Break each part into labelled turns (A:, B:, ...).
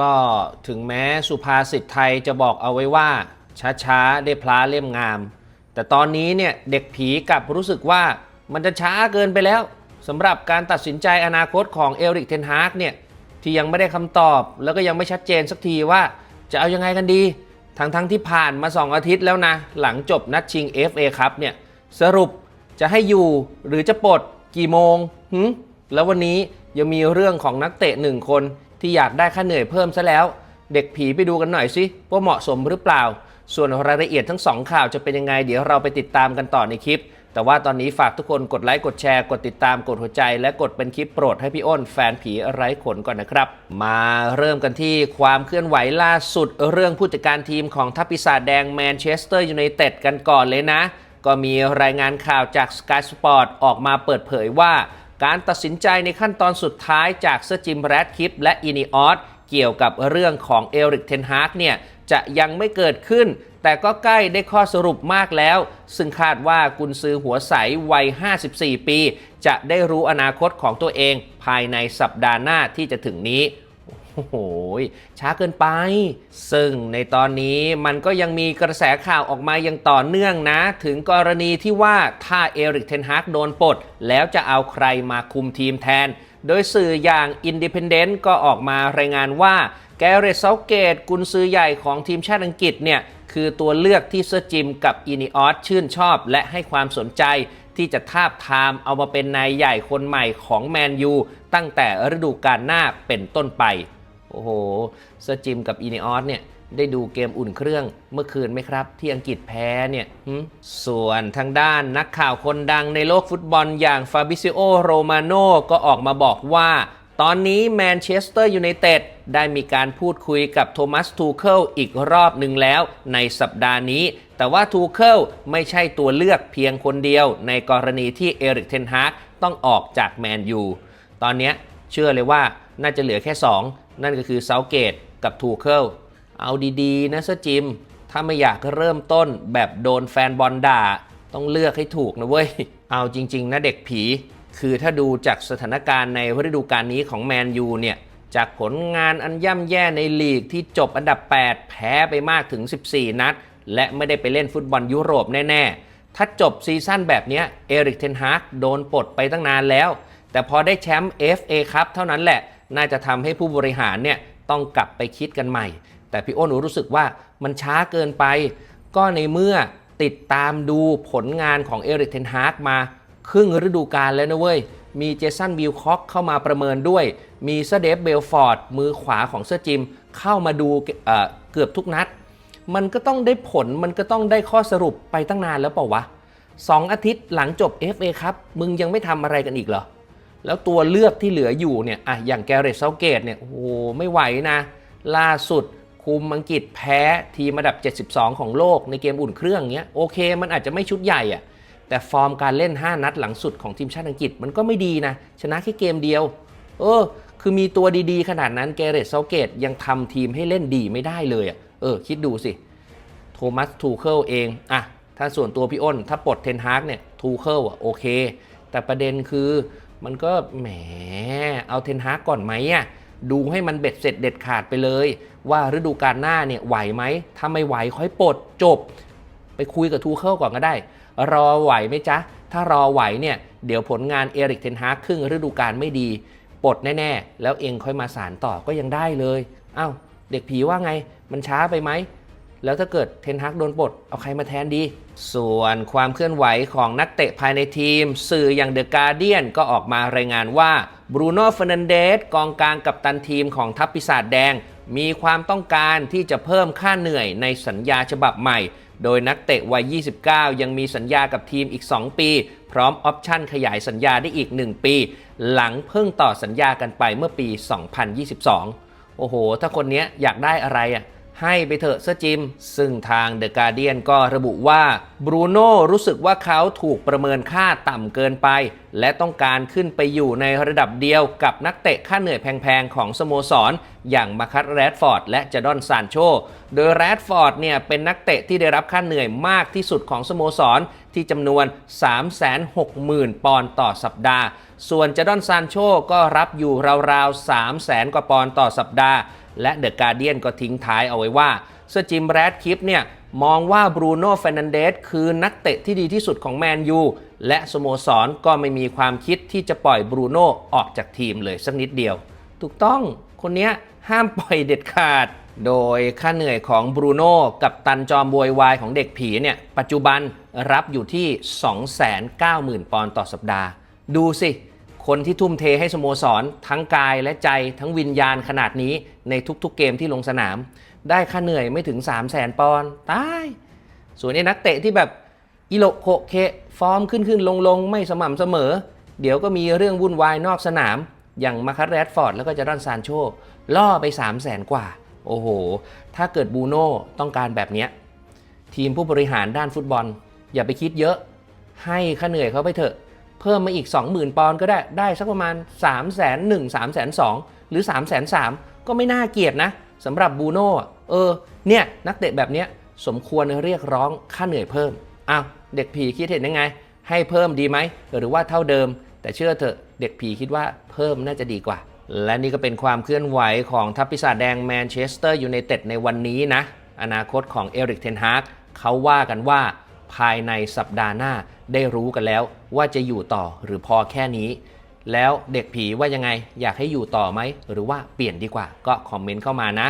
A: ก็ถึงแม้สุภาษิตไทยจะบอกเอาไว้ว่า ช้าๆได้พลาเล่มงาม แต่ตอนนี้เนี่ยเด็กผีกลับรู้สึกว่ามันจะช้าเกินไปแล้วสำหรับการตัดสินใจอนาคตของเอริกเทนฮากเนี่ยที่ยังไม่ได้คำตอบ แล้วก็ยังไม่ชัดเจนสักทีว่าจะเอายังไงกันดีทั้งๆที่ผ่านมา 2 อาทิตย์แล้วนะ หลังจบนัดชิง FA ครับเนี่ยสรุปจะให้อยู่หรือจะปลดกี่โมงหึแล้ววันนี้ยังมีเรื่องของนักเตะหนึ่งคน ที่อยากได้ค่าเหนื่อยเพิ่มซะแล้ว เด็กผีไปดูกันหน่อยสิว่าเหมาะสมหรือเปล่า ส่วนรายละเอียดทั้งสองข่าวจะเป็นยังไง เดี๋ยวเราไปติดตามกันต่อในคลิป แต่ว่าตอนนี้ฝากทุกคนกดไลค์กดแชร์กดติดตามกดหัวใจ และกดเป็นคลิปโปรดให้พี่อ้นแฟนผีไร้ขนก่อนนะครับ มาเริ่มกันที่ความเคลื่อนไหวล่าสุด เรื่องผู้จัดการทีมของทัพปีศาจแดงแมนเชสเตอร์ยูไนเต็ดกันก่อนเลยนะ ก็มีรายงานข่าวจาก Sky Sport ออกมาเปิดเผยว่า การตัดสินใจในขั้นตอนสุดท้ายจากเซอร์จิมแรดคิปและอินิออสเกี่ยวกับเรื่องของเอริกเทนฮากเนี่ยจะยังไม่เกิดขึ้น แต่ก็ใกล้ได้ข้อสรุปมากแล้ว ซึ่งคาดว่ากุนซือหัวใสวัย 54 ปี จะได้รู้อนาคตของตัวเองภายในสัปดาห์หน้าที่จะถึงนี้ โอ้โห ช้าเกินไป ซึ่งในตอนนี้มันก็ยังมีกระแสข่าวออกมาอย่างต่อเนื่องนะ ถึงกรณีที่ว่าถ้าเอริกเทนฮากโดนปลด แล้วจะเอาใครมาคุมทีมแทน โดยสื่ออย่าง Independent ก็ออกมารายงานว่าแกเรตเซาเกตกุนซือใหญ่ของทีมชาติอังกฤษเนี่ย คือตัวเลือกที่เซอร์จิมกับอินิออสชื่นชอบ และให้ความสนใจที่จะทาบทามเอามาเป็นนายใหญ่คนใหม่ของแมนยูตั้งแต่ฤดูกาลหน้าเป็นต้นไป โอ้โหเซอร์จิมกับอีเนอสเนี่ยได้ดูเกมอุ่นเครื่องเมื่อคืนไหมครับ ที่อังกฤษแพ้เนี่ยส่วนทางด้านนักข่าวคนดังในโลกฟุตบอลอย่างฟาบิซิโอโรมาโนก็ออกมาบอกว่า ตอนนี้แมนเชสเตอร์ยูไนเต็ดได้มีการพูดคุยกับโทมัสทูเคิลอีกรอบหนึ่งแล้วในสัปดาห์นี้ แต่ว่าทูเคิลไม่ใช่ตัวเลือกเพียงคนเดียว ในกรณีที่เอริกเทนฮากต้องออกจากแมนยูตอนนี้เชื่อเลยว่าน่าจะเหลือแค่ 2 นั่นก็คือเซาเกตกับทูเคิลเอาดีๆ นะเซจิม ถ้าไม่อยากเริ่มต้นแบบโดนแฟนบอลด่า ต้องเลือกให้ถูกนะเว้ย เอาจริง ๆ นะเด็กผี คือถ้าดูจากสถานการณ์ในฤดูกาลนี้ของแมนยูเนี่ย จากผลงานอันย่ำแย่ในลีกที่จบอันดับ 8 แพ้ไปมากถึง 14 นัด และไม่ได้ไปเล่นฟุตบอลยุโรปแน่ ๆ ถ้าจบซีซั่นแบบนี้เอริกเทนฮากโดนปลดไปตั้งนานแล้ว แต่พอได้แชมป์ FA ครับเท่านั้นแหละ น่าจะทำให้ผู้บริหารเนี่ยต้องกลับไปคิดกันใหม่ แต่พี่โอ้หนูรู้สึกว่ามันช้าเกินไป ก็ในเมื่อติดตามดูผลงานของเอริกเทนฮากมาครึ่งฤดูกาลแล้วนะเว้ย มีเจสันบิลคอกเข้ามาประเมินด้วย มีเซเดฟเบลฟอร์ดมือขวาของเซอร์จิม เข้ามาดูเเกือบทุกนัด มันก็ต้องได้ผล มันก็ต้องได้ข้อสรุปไปตั้งนานแล้วเปล่าวะสองอาทิตย์หลังจบ FA ครับ มึงยังไม่ทำอะไรกันอีกเหรอ แล้วตัวเลือกที่เหลืออยู่เนี่ยอะอย่างแกเรตเซาเกตเนี่ยโอ้โหไม่ไหวนะ ล่าสุดคุมอังกฤษแพ้ทีมอันดับ 72 ของโลกในเกมอุ่นเครื่องเงี้ยโอเค มันอาจจะไม่ชุดใหญ่อะแต่ฟอร์มการเล่น 5 นัดหลังสุดของทีมชาติอังกฤษมันก็ไม่ดีนะ ชนะแค่เกมเดียว เออ คือมีตัวดีๆ ขนาดนั้นแกเรตเซาเกตยังทำทีมให้เล่นดีไม่ได้เลยอะเออ คิดดูสิ โทมัสทูเคิลเองอะถ้าส่วนตัวพี่อ้น ถ้าปลดเทนฮากเนี่ยทูเคิลอะโอเค แต่ประเด็นคือมันก็แหมเอาเทนฮากก่อนไหมอะดูให้มันเบ็ดเสร็จเด็ดขาดไปเลย ว่าฤดูกาลหน้าเนี่ยไหวไหมถ้าไม่ไหวค่อยปลดจบ ไปคุยกับทูเคิลก่อนก็ได้ รอไหวไหมจ๊ะ ถ้ารอไหวเนี่ยเดี๋ยวผลงานเอริกเทนฮากครึ่งฤดูกาลไม่ดีปลดแน่ๆ แล้วเองค่อยมาสารต่อก็ยังได้เลยอ้าวเด็กผีว่าไงมันช้าไปไหม แล้วถ้าเกิดเทนฮักโดนปลดเอาใครมาแทนดี ส่วนความเคลื่อนไหวของนักเตะภายในทีม สื่ออย่างเดอะการเดียนก็ออกมารายงานว่าบรูโน่เฟร์นันเดสกองกลางกัปตันทีมของทัพปีศาจแดง มีความต้องการที่จะเพิ่มค่าเหนื่อยในสัญญาฉบับใหม่ โดยนักเตะวัย 29 ยังมีสัญญากับทีมอีก 2 ปี พร้อมออปชั่นขยายสัญญาได้อีก 1 ปี หลังเพิ่งต่อสัญญากันไปเมื่อปี 2022 โอ้โห ถ้าคนนี้อยากได้อะไรอะ ให้ไปเถอะเซอร์จิม ซึ่งทางเดอะการเดียนก็ระบุว่าบรูโน่รู้สึกว่าเขาถูกประเมินค่าต่ำเกินไป และต้องการขึ้นไปอยู่ในระดับเดียวกับนักเตะค่าเหนื่อยแพงๆ ของสโมสร อย่างมาคัตแรดฟอร์ดและจดอนซานโช โดยแรดฟอร์ดเนี่ยเป็นนักเตะที่ได้รับค่าเหนื่อยมากที่สุดของสโมสรที่จำนวน 360,000 ปอนด์ต่อสัปดาห์ ส่วนจดอนซานโชก็รับอยู่ราวๆ 3 0 0แสนกว่าปอนด์ต่อสัปดาห์และเดอะการเดียนก็ทิ้งท้ายเอาไว้ว่าเซอร์จิมแรดคลิปเนี่ยมองว่าบรูโน่เฟรนันเดสคือนักเตะที่ดีที่สุดของแมนยูและสโมสรก็ไม่มีความคิดที่จะปล่อยบรูโน่ออกจากทีมเลยสักนิดเดียว ถูกต้องคนนี้ห้ามปล่อยเด็ดขาด โดยค่าเหนื่อยของบรูโน่กับตันจอมบวยวายของเด็กผีเนี่ย ปัจจุบันรับอยู่ที่ 290,000 ปอนด์ต่อสัปดาห์ ดูสิ คนที่ทุ่มเทให้สโมสร ทั้งกายและใจทั้งวิญญาณขนาดนี้ในทุกๆเกมที่ลงสนาม ได้ค่าเหนื่อยไม่ถึง 3 0 0แสนปอนด์ตาย ส่วนไอ้นักเตะที่แบบอิโลโคเคฟอร์มขึ้นขึ้นลงลงไม่สม่ำเสมอ เดี๋ยวก็มีเรื่องวุ่นวายนอกสนาม อย่างมาคัสแรดฟอร์ดแล้วก็จารอนซานโชล่อไป 3 0 0แสนกว่า โอ้โห ถ้าเกิดบูโน่ต้องการแบบเนี้ยทีมผู้บริหารด้านฟุตบอล อย่าไปคิดเยอะ ให้ค่าเหนื่อยเขาไปเถอะ เพิ่มมาอีก 20,000 ปอนด์ก็ได้ได้สักประมาณ 3 1 0 0 0 0 3 2 0 0 0หรือ 3 3 0 0 0ก็ไม่น่าเกลียดนะสำหรับบูโน่เออเนี่ยนักเตะแบบเนี้ยสมควรเรียกร้องค่าเหนื่อยเพิ่มอ้าวเด็กผีคิดเห็นยังไง ให้เพิ่มดีไหมหรือว่าเท่าเดิม แต่เชื่อเถอะเด็กผีคิดว่าเพิ่มน่าจะดีกว่า และนี่ก็เป็นความเคลื่อนไหวของทัพปีศาจแดงแมนเชสเตอร์ยูไนเต็ดในวันนี้นะอนาคตของเอริกเทนฮากเขาว่ากันว่าภายในสัปดาห์หน้า ได้รู้กันแล้วว่าจะอยู่ต่อหรือพอแค่นี้ แล้วเด็กผีว่ายังไงอยากให้อยู่ต่อไหม หรือว่าเปลี่ยนดีกว่าก็คอมเมนต์เข้ามานะ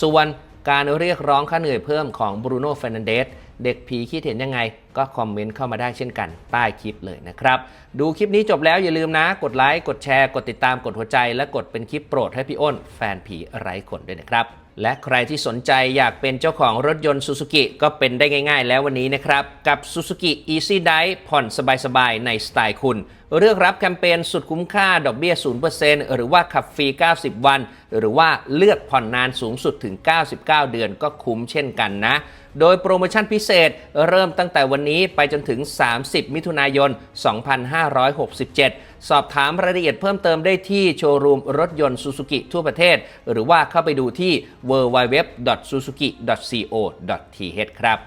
A: ส่วนการเรียกร้องค่าเหนื่อยเพิ่มของบรูโน่เฟรนันเดสเด็กผีคิดเห็นยังไง ก็คอมเมนต์เข้ามาได้เช่นกันใต้คลิปเลยนะครับ ดูคลิปนี้จบแล้วอย่าลืมนะ กดไลค์กดแชร์ กดติดตามกดหัวใจ และกดเป็นคลิปโปรดให้พี่อ้น แฟนผีไร้ขนด้วยนะครับ และใครที่สนใจอยากเป็นเจ้าของรถยนต์ Suzuki ก็เป็นได้ง่ายๆ แล้ววันนี้นะครับ กับ Suzuki Easy Dive ผ่อนสบายๆ ในสไตล์คุณ เลือกรับแคมเปญสุดคุ้มค่าดอกเบี้ย 0%หรือว่าขับฟรี 90 วัน หรือว่าเลือกผ่อนนานสูงสุดถึง 99 เดือนก็คุ้มเช่นกันนะ โดยโปรโมชั่นพิเศษเริ่มตั้งแต่วันนี้ไปจนถึง 30 มิถุนายน 2567 สอบถามรายละเอียดเพิ่มเติมได้ที่โชว์รูมรถยนต์ Suzuki ทั่วประเทศ หรือว่าเข้าไปดูที่ www.suzuki.co.th ครับ